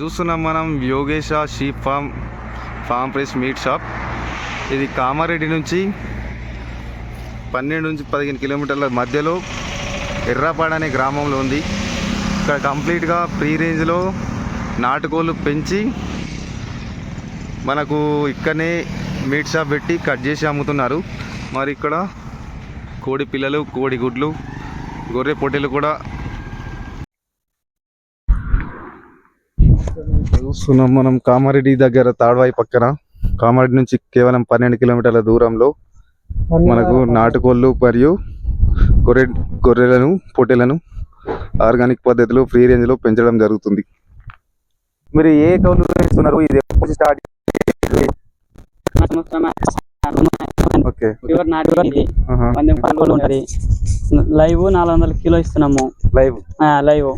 చూస్తున్నాం మనం Yogesh sheep farm farm fresh meat shop. ఇది కామారెడ్డి నుంచి పన్నెండు నుంచి పదిహేను కిలోమీటర్ల మధ్యలో ఎర్రాపాడ అనే గ్రామంలో ఉంది. ఇక్కడ కంప్లీట్గా ప్రీ రేంజ్లో నాటుకోళ్ళు పెంచి మనకు ఇక్కడనే మీట్ షాప్ పెట్టి కట్ చేసి అమ్ముతున్నారు. మరి ఇక్కడ కోడి పిల్లలు కోడి గుడ్లు గొర్రె పొట్టెలు కూడా. చూస్తున్నాం మనం కామారెడ్డి దగ్గర తాడ్వాయి పక్కన. కామారెడ్డి నుంచి కేవలం పన్నెండు కిలోమీటర్ల దూరంలో మనకు నాటుకోళ్ళు మరియు గొర్రె గొర్రెలను పొట్టెలను ఆర్గానిక్ పద్ధతిలో ఫ్రీ రేంజ్లో పెంచడం జరుగుతుంది. మీరు ఏ కౌలు పెంచుతున్నారు ఇది ఎప్పుడు స్టార్ట్ ఓకే. ప్యూర్ నాటు ఇది పందెం ఉంటది లైవ్ నాలుగు వందల కిలో ఇస్తున్నాము. లైవ్. ఆ, లైవ్.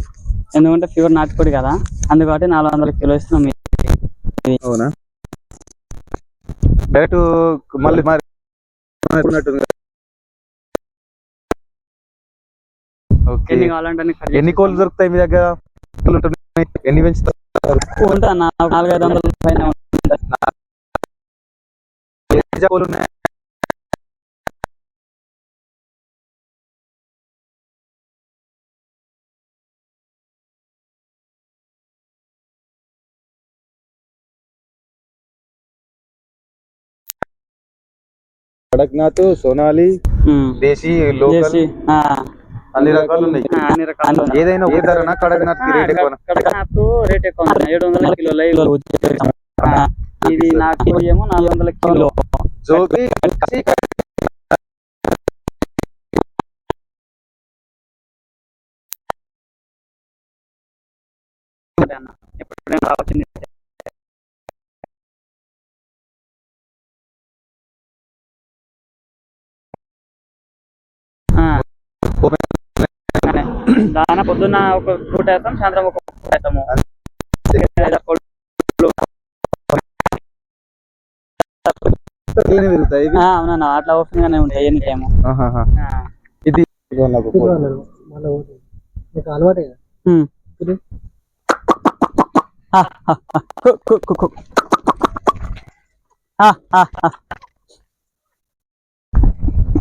ఎందుకంటే ప్యూర్ నాటుకోడి కదా. అందుకని నాలుగు వందల కిలో ఇస్తున్నాం అవునా? డైరెక్ట్ మళ్ళీ ఎన్ని కావాలంటే ఎన్ని కోళ్ళు దొరుకుతాయి మీ దగ్గర? ఎన్ని పెంచుతారు? నాలుగైదు వందల పైన కోళ్ళు ఉన్నాయి? కడక్నాథ్ సోనాలి. దేశీ లోకల్ అన్ని రకాలు ఉన్నాయి అన్ని రకాలు. ఏదైనా ఒకే ధరనా కడక్నాథ్ రేట్ ఎక్కువ కడకనాథ్ రేట్ ఎక్కువ ఉంది. ఏడు వందల కిలో లైవ్ ఆ, ఇది నాకు ఏమో నాలుగు వందల కిలో. ఎప్పుడైనా రావచ్చింది దాన పొద్దున్న ఒక పూట వేస్తాం సాయంత్రం ఒక పూట వేస్తాము. అవునన్నా అట్లా ఓపెన్ గానే ఉంటాయి ఎన్ని టైము. ఇది.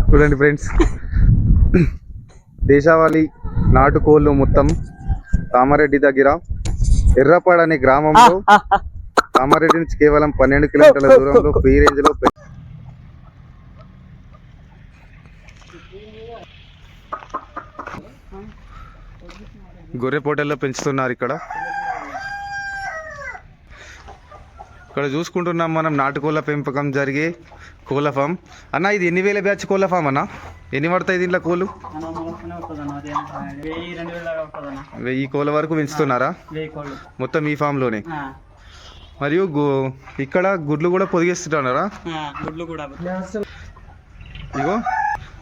చూడండి ఫ్రెండ్స్. దేశావాలి నాటుకోళ్ళు మొత్తం కామారెడ్డి దగ్గర ఎర్రపాడ అనే గ్రామంలో కామారెడ్డి నుంచి కేవలం పన్నెండు కిలోమీటర్ల దూరంలో ఫ్రీ రేంజ్లో పె- గొర్రె పోటల్లో పెంచుతున్నారు ఇక్కడ. ఇక్కడ చూసుకుంటున్నాం మనం నాటుకోళ్ళ పెంపకం జరిగే కోళ్ళ ఫామ్. అన్న ఇది ఎన్ని వేల బ్యాచ్ కోళ్ళ ఫామ్ అన్న? ఎన్ని పడతాయి దీంట్లో కోళ్ళు. వెయ్యి కోళ్ళ వరకు పెంచుతున్నారా? మొత్తం ఈ ఫామ్లోనే? మరియు ఇక్కడ గుడ్లు కూడా పొదిగిస్తున్నారా గుడ్లు కూడా. ఇగో.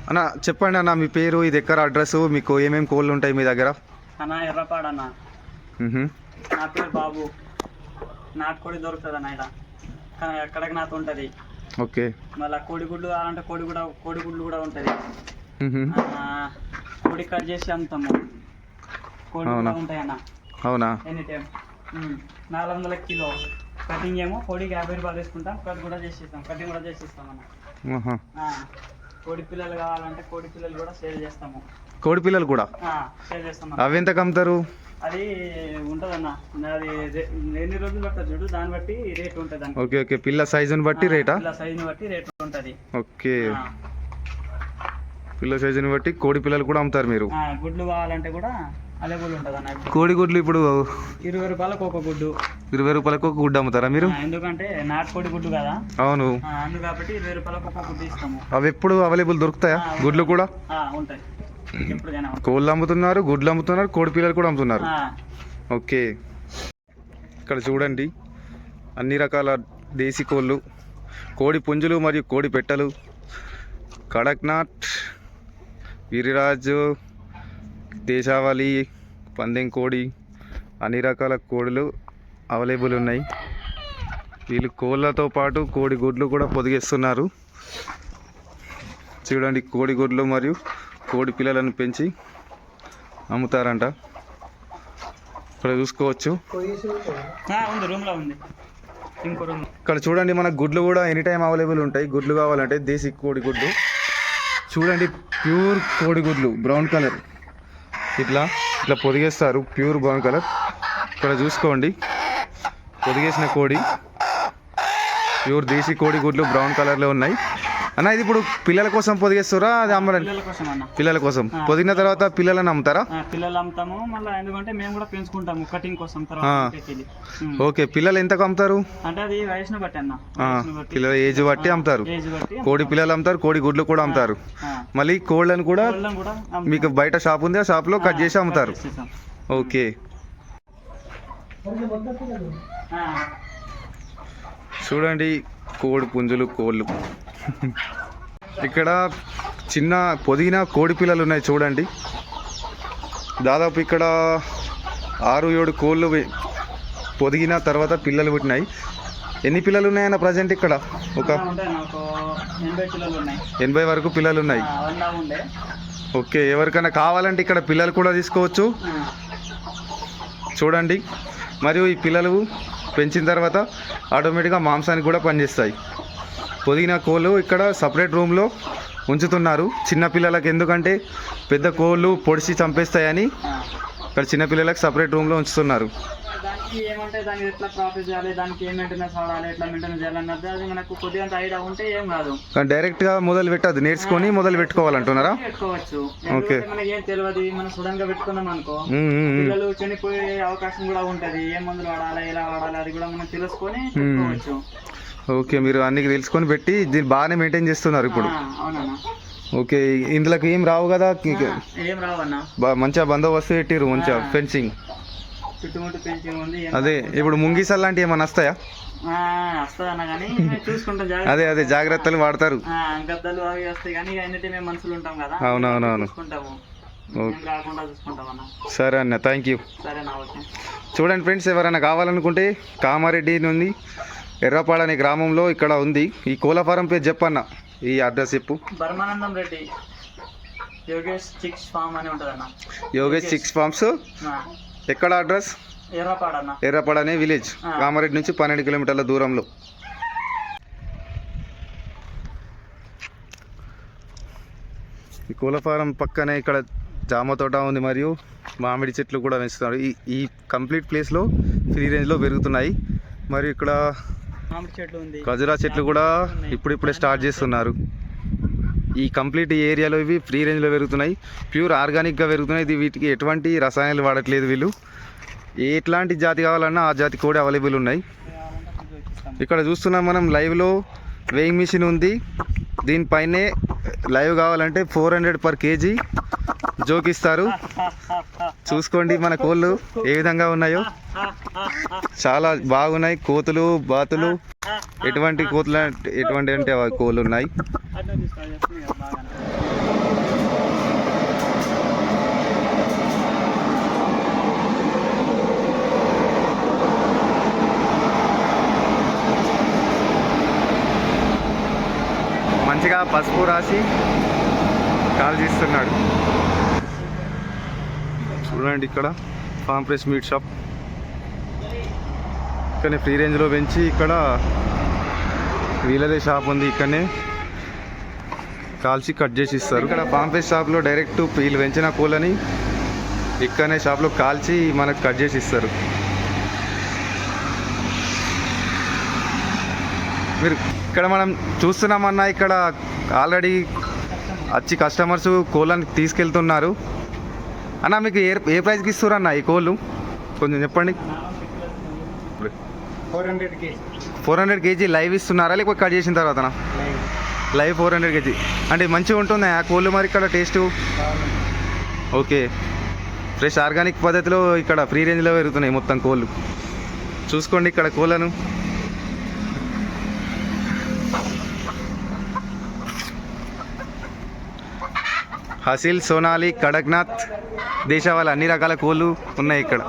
అన్న చెప్పండి అన్న మీ పేరు ఇది ఎక్కడ అడ్రస్ మీకు ఏమేమి కోళ్ళు ఉంటాయి మీ దగ్గర? అన్న ఎర్రపాడన్న మ్హూ. నా పేరు బాబు. నాటుకోడి దొరుకుతుంది అన్న ఇక్కడ ఎక్కడికి నాతో ఉంటుంది. ఓకే. మళ్ళీ కోడిగుడ్లు కావాలంటే కోడి కూడా కోడిగుడ్లు కూడా ఉంటుంది. కోడి కట్ చేసి అమ్ముతాము. కోడి? కూడా ఉంటాయి అన్న అవునా? ఎనీ టైం నాలుగు వందల కిలో. కటింగ్ ఏమో కోడికి యాభై రూపాయలు తీసుకుంటాం. కట్ కూడా చేసిస్తాం. కటింగ్ కూడా చేసిస్తాం అన్న. కోడి పిల్లలు కావాలంటే కోడి పిల్లలు కూడా సేల్ చేస్తాము. కోడి పిల్లలు కూడా? సేల్ చేస్తాం అవి ఎంత కమ్ముతారు అది ఉంటదన్న. అది ఎన్ని రోజులు పడుతుంది చూడు? దాన్ని బట్టి రేట్ ఉంటుంది ఓకే ఓకే. పిల్ల సైజుని బట్టి రేటా? ఇలా సైజుని బట్టి రేట్ ఉంటది. ఓకే. పిల్ల సైజుని బట్టి కోడి పిల్లలు కూడా అమ్ముతారు మీరు? గుడ్లు కావాలంటే కూడా అవైలబుల్ ఉంటుంది అన్న కోడి గుడ్లు ఇప్పుడు ఇరవై రూపాయలకు ఒక గుడ్డు. ఇరవై రూపాయలకు ఒక గుడ్డు అమ్ముతారా మీరు? ఎందుకంటే నాటుకోడి గుడ్డు కదా. అవును. అందు కాబట్టి ఇరవై రూపాయలకు ఒక గుడ్డు ఇస్తాము. అవి ఎప్పుడు అవైలబుల్ దొరుకుతాయా? గుడ్లు కూడా? ఉంటాయి. కోళ్ళు అమ్ముతున్నారు గుడ్లు అమ్ముతున్నారు కోడి పిల్లలు కూడా అమ్ముతున్నారు. ఓకే. ఇక్కడ చూడండి. అన్ని రకాల దేశీ కోళ్ళు కోడి పుంజులు మరియు కోడి పెట్టలు. కడక్నాథ్ గిరిరాజు దేశావళి పందెం కోడి అన్ని రకాల కోడులు అవైలబుల్ ఉన్నాయి. వీళ్ళు కోళ్ళతో పాటు కోడి గుడ్లు కూడా పొదిగిస్తున్నారు. చూడండి కోడి గుడ్లు మరియు కోడి పిల్లలను పెంచి అమ్ముతారంట. ఇక్కడ చూసుకోవచ్చు. ఇక్కడ చూడండి మన గుడ్లు కూడా ఎనీ టైం అవైలబుల్ ఉంటాయి. గుడ్లు కావాలంటే దేశీ కోడి గుడ్లు. చూడండి ప్యూర్ కోడి గుడ్లు బ్రౌన్ కలర్. ఇట్లా ఇట్లా పొదిగేస్తారు ప్యూర్ బ్రౌన్ కలర్. ఇక్కడ చూసుకోండి పొదిగేసిన కోడి. ప్యూర్ దేశీ కోడి గుడ్లు బ్రౌన్ కలర్లో ఉన్నాయి. అన్న ఇది ఇప్పుడు పిల్లల కోసం పొదిగేస్తారా అది అమ్మడానికి పిల్లల కోసం అన్న పిల్లల కోసం పొదిగిన తర్వాత పిల్లలను అమ్ముతారా ఆ, పిల్లలు అమ్ముతాము మళ్ళీ ఎందుకంటే మేము కూడా పెంచుకుంటాము కటింగ్ కోసం తర్వాత ఆ. ఇంటికి. ఉమ్. ఓకే పిల్లలు ఎంతకు అమ్ముతారు అంటే అది వయసును బట్టి అన్న ఆ, వయసును బట్టి పిల్లల ఏజ్ బట్టి అమ్ముతారు ఏజ్ బట్టి కోడి పిల్లలు అమ్ముతారు కోడి గుడ్లు కూడా అమ్ముతారు ఆ. మళ్ళీ కోళ్ళను కూడా కోళ్ళను కూడా అమ్ముతాం. మీకు బయట షాప్ ఉంది ఆ షాప్లో కట్ చేసి అమ్ముతారు. ఓకే ఆ. చూడండి కోడి పుంజులు కోళ్ళు. ఇక్కడ చిన్న పొదిగిన కోడి పిల్లలు ఉన్నాయి చూడండి. దాదాపు ఇక్కడ ఆరు ఏడు కోళ్ళు పొదిగిన తర్వాత పిల్లలు పుట్టినాయి. ఎన్ని పిల్లలు ఉన్నాయన్న ప్రజెంట్ ఇక్కడ? ఒక ఎనభై వరకు పిల్లలు ఉన్నాయి. ఓకే ఎవరికైనా కావాలంటే ఇక్కడ పిల్లలు కూడా తీసుకోవచ్చు. చూడండి. మరియు ఈ పిల్లలు పెంచిన తర్వాత ఆటోమేటిక్గా మాంసానికి కూడా పనిచేస్తాయి. పొదిగిన కోళ్ళు ఇక్కడ సపరేట్ రూమ్లో ఉంచుతున్నారు. చిన్నపిల్లలకు ఎందుకంటే పెద్ద కోళ్ళు పొడిచి చంపేస్తాయని ఇక్కడ చిన్న పిల్లలకు సపరేట్ రూమ్లో ఉంచుతున్నారు. దానికి ఏమంటే దానికి ఎట్లా ప్రాఫిట్ చేయాలి? దానికి ఏం మెయింటెనెన్స్ వాడాలి? ఎట్లా మెయింటెనెన్స్ చేయాలన్నది అది మనకు కొద్దిగా ఐడియా ఉంటే ఏం కాదు. కానీ డైరెక్ట్గా మొదలు పెట్టదు. నేర్చుకొని మొదలు పెట్టుకోవాలంటున్నారా? పెట్టుకోవచ్చు ఓకే. ఎందుకంటే మనకి ఏం తెలియదు. మనం పెట్టుకున్నాం అనుకో. పిల్లలు చనిపోయే అవకాశం కూడా ఉంటది. ఏ మందులు వాడాలి ఎలా వాడాలి అది కూడా మనం తెలుసుకొని పెట్టుకోవచ్చు. ఓకే మీరు అన్ని తెలుసుకొని పెట్టి దీన్ని బాగానే మెయింటైన్ చేస్తున్నారు ఇప్పుడు. ఆ, అవునన్నా. ఓకే ఇందులోకి ఏం రావు కదా? ఏం రావన్నా మంచిగా బందోబస్తు పెట్టిరు మంచిగా ఫెన్సింగ్. అదే ఇప్పుడు ముంగిసలు లాంటివి ఏమైనా వస్తాయా? అదే అదే జాగ్రత్తలు వాడతారు. అవునవునవును. సరే అన్న థ్యాంక్ యూ చూడండి ఫ్రెండ్స్ ఎవరైనా కావాలనుకుంటే కామారెడ్డి నుండి ఎర్రపాడ అనే గ్రామంలో ఇక్కడ ఉంది. ఈ కోళ్ళ ఫారం పేరు చెప్పన్న. ఈ అడ్రస్ చెప్పు. బర్మానందం రెడ్డి యోగేష్ చిక్స్ ఫామ్ అని ఉంటదన్న. యోగేష్ ఫార్మ్స్ ఎక్కడ అడ్రస్? ఎర్రపాడ అన్న ఎర్రపాడ అనే విలేజ్. కామారెడ్డి నుంచి పన్నెండు కిలోమీటర్ల దూరంలో. ఈ కోళ్ళ ఫారం పక్కనే ఇక్కడ జామ తోట ఉంది మరియు మామిడి చెట్లు కూడా పెంచుతున్నారు ఈ ఈ కంప్లీట్ ప్లేస్లో ఫ్రీ రేంజ్లో పెరుగుతున్నాయి. మరియు ఇక్కడ ఖజురా చెట్లు కూడా ఇప్పుడిప్పుడే స్టార్ట్ చేస్తున్నారు. ఈ కంప్లీట్ ఏరియాలో ఇవి ఫ్రీ రేంజ్లో పెరుగుతున్నాయి. ప్యూర్ ఆర్గానిక్గా పెరుగుతున్నాయి. ఇది వీటికి ఎటువంటి రసాయనాలు వాడట్లేదు వీళ్ళు. ఎట్లాంటి జాతి కావాలన్నా ఆ జాతి కూడా అవైలబుల్ ఉన్నాయి. ఇక్కడ చూస్తున్నాం మనం లైవ్లో వెయింగ్ మిషన్ ఉంది. దీనిపైనే లైవ్ కావాలంటే ఫోర్ హండ్రెడ్ పర్ కేజీ జోకిస్తారు చూసుకోండి మన కోళ్ళు ఏ విధంగా ఉన్నాయో. చాలా బాగున్నాయి కోతులు బాతులు. ఎటువంటి కోతులు ఎటువంటి అంటే కోళ్ళు ఉన్నాయి అట్లా తీసుకో, చేస్తుంది కదా బాగానే. మంచిగా పసుపు రాసి కాల్ చేస్తున్నాడు. చూడండి ఇక్కడ ఫామ్ ఫ్రెష్ మీట్ షాప్ ఇక్కడనే ఫ్రీ రేంజ్లో పెంచి ఇక్కడ వీళ్ళదే షాప్ ఉంది ఇక్కడనే కాల్చి కట్ చేసి ఇస్తారు. ఇక్కడ ఫామ్ ఫ్రెష్ షాప్లో డైరెక్ట్ వీళ్ళు పెంచిన పూలని ఇక్కడనే షాప్లో కాల్చి మనకు కట్ చేసి ఇస్తారు. మీరు ఇక్కడ మనం చూస్తున్నామన్నా ఇక్కడ ఆల్రెడీ వచ్చి కస్టమర్స్ కోళ్ళని తీసుకెళ్తున్నారు. అన్న మీకు ఏ ఏ ప్రైస్కి ఇస్తారు అన్న ఈ కోళ్ళు? కొంచెం చెప్పండి. Four hundred KG. Four hundred KG live ఇస్తున్నారా? లేకపోతే కట్ చేసిన తర్వాతనా లైవ్ ఫోర్ హండ్రెడ్ కేజీ. అంటే మంచిగా ఉంటుంది? ఆ కోళ్ళు మరి ఇక్కడ టేస్ట్ ఓకే. ఫ్రెష్ ఆర్గానిక్ పద్ధతిలో ఇక్కడ ఫ్రీ రేంజ్లో పెరుగుతున్నాయి మొత్తం కోళ్ళు. చూసుకోండి ఇక్కడ కోళ్ళను. హసిల్ సోనాలి కడక్నాథ్ దేశవాళ అన్ని రకాల కోళ్ళు ఉన్నాయి ఇక్కడ.